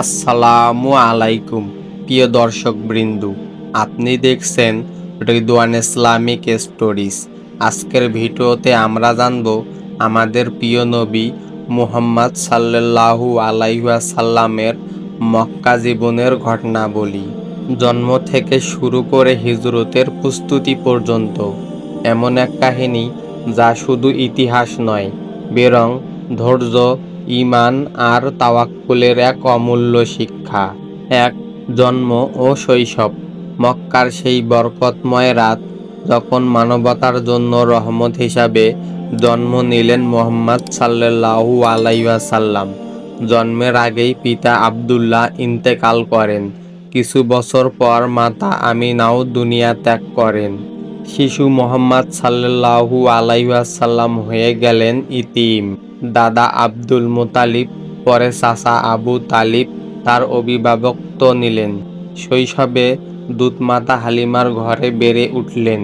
আসসালামু আলাইকুম। প্রিয় দর্শক বৃন্দু আপনি দেখছেন রিদওয়ান ইসলামিক স্টোরিজ। আজকের ভিডিওতে আমরা জানব আমাদের প্রিয় নবী মুহাম্মদ সাল্লাল্লাহু আলাইসাল্লামের মক্কা জীবনের ঘটনাবলী। জন্ম থেকে শুরু করে হিজরতের প্রস্তুতি পর্যন্ত। এমন এক কাহিনী যা শুধু ইতিহাস নয়, বরং ধৈর্য ইমান আর তাওয়াক্কুলের এক অমূল্য শিক্ষা। এক, জন্ম ও শৈশব। মক্কার সেই বরকতময় রাত যখন মানবতার জন্য রহমত হিসাবে জন্ম নিলেন মোহাম্মদ সাল্লাল্লাহু আলাইসাল্লাম জন্মের আগেই পিতা আব্দুল্লাহ ইন্তেকাল করেন। কিছু বছর পর মাতা আমিনাও দুনিয়া ত্যাগ করেন। শিশু মোহাম্মদ সাল্লাল্লাহু আলাইসাল্লাম হয়ে গেলেন ইতিম। দাদা আব্দুল মোতালিব, পরে চাচা আবু তালিব তার অভিভাবকত্ব নিলেন। শৈশবে দুধমাতা হালিমার ঘরে বেড়ে উঠলেন,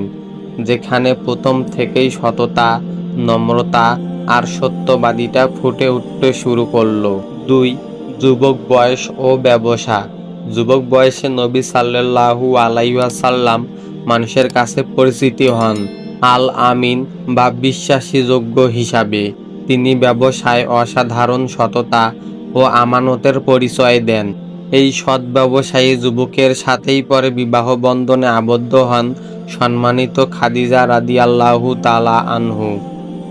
যেখানে প্রথম থেকেই সততা, নম্রতা আর সত্যবাদিতা ফুটে উঠতে শুরু করল। দুই, যুবক বয়স ও ব্যবসা। যুবক বয়সে নবী সাল্লাল্লাহু আলাইসাল্লাম মানুষের কাছে পরিচিতি হন, আল আমিন বা বিশ্বাসীযোগ্য হিসাবে। তিনি ব্যবসায় অসাধারণ সততা ও আমানতের পরিচয় দেন। এই সৎ ব্যবসায়ী যুবকের সাথেই পরে বিবাহ বন্ধনে আবদ্ধ হন সম্মানিত খাদিজা রাদি রাদিয়াল্লাহু তালা আনহু।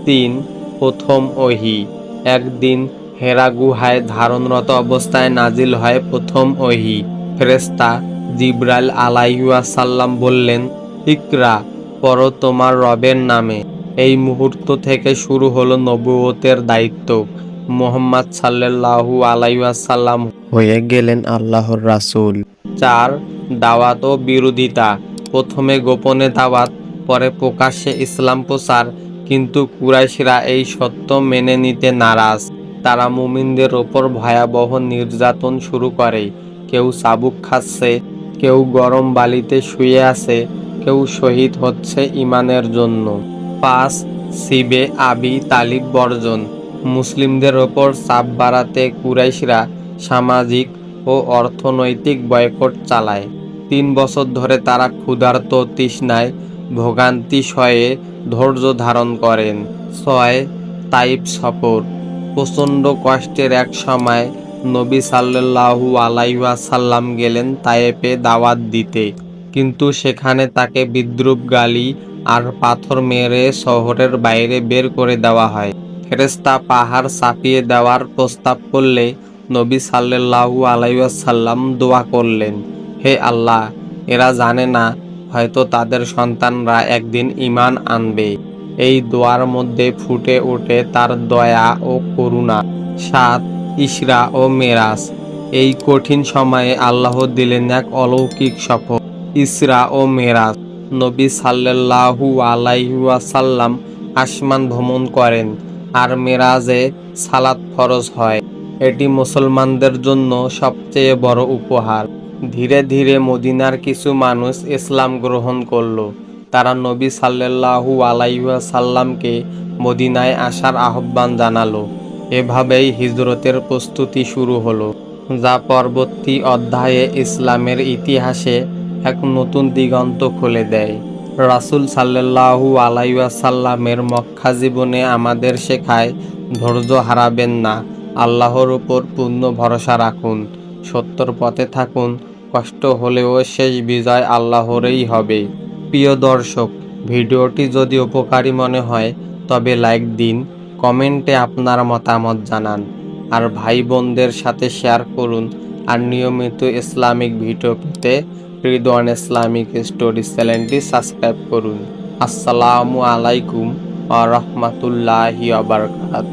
তিন, প্রথম ওহি। একদিন হেরা গুহায় ধারণরত অবস্থায় নাজিল হয় প্রথম ওহি। ফেরেস্তা জিব্রাইল আলাইসাল্লাম বললেন, ইকরা পর তোমার রবের নামে। এই মুহূর্ত থেকে শুরু হলো নবুয়তের দায়িত্ব। মোহাম্মদ সাল্লাল্লাহু আলাইসাল্লাম হয়ে গেলেন আল্লাহর রাসূল। চার, দাওয়াত ও বিরোধিতা। প্রথমে গোপনে দাওয়াত, পরে প্রকাশ্যে ইসলাম প্রচার। কিন্তু কুরাইশরা এই সত্য মেনে নিতে নারাজ। তারা মুমিনদের ওপর ভয়াবহ নির্যাতন শুরু করে। কেউ চাবুক খাচ্ছে, কেউ গরম বালিতে শুয়ে আছে, কেউ শহীদ হচ্ছে ইমানের জন্য। পাঁচ, সিবে, আবি, তালিব, বর্জন। মুসলিমদের ওপর চাপ বাড়াতে কুরাইশরা সামাজিক ও অর্থনৈতিক বয়কট চালায়। তিন বছর ধরে তারা ক্ষুধার্ত তৃষ্ণায় ভোগান্তি সয়ে ধৈর্য ধারণ করেন। ছয়, তাইব সফর। প্রচণ্ড কষ্টের এক সময় নবী সাল্লাল্লাহু আলাইসাল্লাম গেলেন তায়েপে দাওয়াত দিতে। কিন্তু সেখানে তাকে বিদ্রুপ গালি আর পাথর মেরে শহরের বাইরে বের করে দেওয়া হয়। ফেরেস্তা পাহাড় চাপিয়ে দেওয়ার প্রস্তাব করলে নবী সাল্লাল্লাহু আলাইসাল্লাম দোয়া করলেন, হে আল্লাহ, এরা জানে না, হয়তো তাদের সন্তানরা একদিন ইমান আনবে। এই দোয়ার মধ্যে ফুটে ওঠে তার দয়া ও করুণা, সাত ইসরা ও মেরাজ। এই কঠিন সময়ে আল্লাহ দিলেন এক অলৌকিক সফর ইসরা ও মেরাজ। নবী সাল্লাল্লাহু আলাইসাল্লাম আসমান ভ্রমণ করেন আর মেরাজে সালাত ফরজ হয়। এটি মুসলমানদের জন্য সবচেয়ে বড় উপহার। ধীরে ধীরে মদিনার কিছু মানুষ ইসলাম গ্রহণ করল। তারা নবী সাল্লাল্লাহু আলাইসাল্লামকে মদিনায় আসার আহ্বান জানালো। এভাবেই হিজরতের প্রস্তুতি শুরু হলো। যা পরবর্তী অধ্যায়ে ইসলামের ইতিহাসে এক নতুন দিগন্ত খুলে দেয়। রাসুল সাল্লাল্লাহু আলাইসাল্লামের মক্কা জীবনে আমাদের শেখায়, ধৈর্য হারাবেন না, আল্লাহর উপর পূর্ণ ভরসা রাখুন, সত্যর পথে থাকুন, কষ্ট হলেও শেষ বিজয় আল্লাহরেই হবে। প্রিয় দর্শক, ভিডিওটি যদি উপকারী মনে হয়, তবে লাইক দিন, কমেন্টে আপনার মতামত জানান, আর ভাই বোনদের সাথে শেয়ার করুন, আর নিয়মিত ইসলামিক ভিডিও পেতে রিদওয়ান ইসলামিক স্টোরি চ্যানেলটি সাবস্ক্রাইব করুন। আসসালামু আলাইকুম আ রহমতুল্লাহি আবরকাত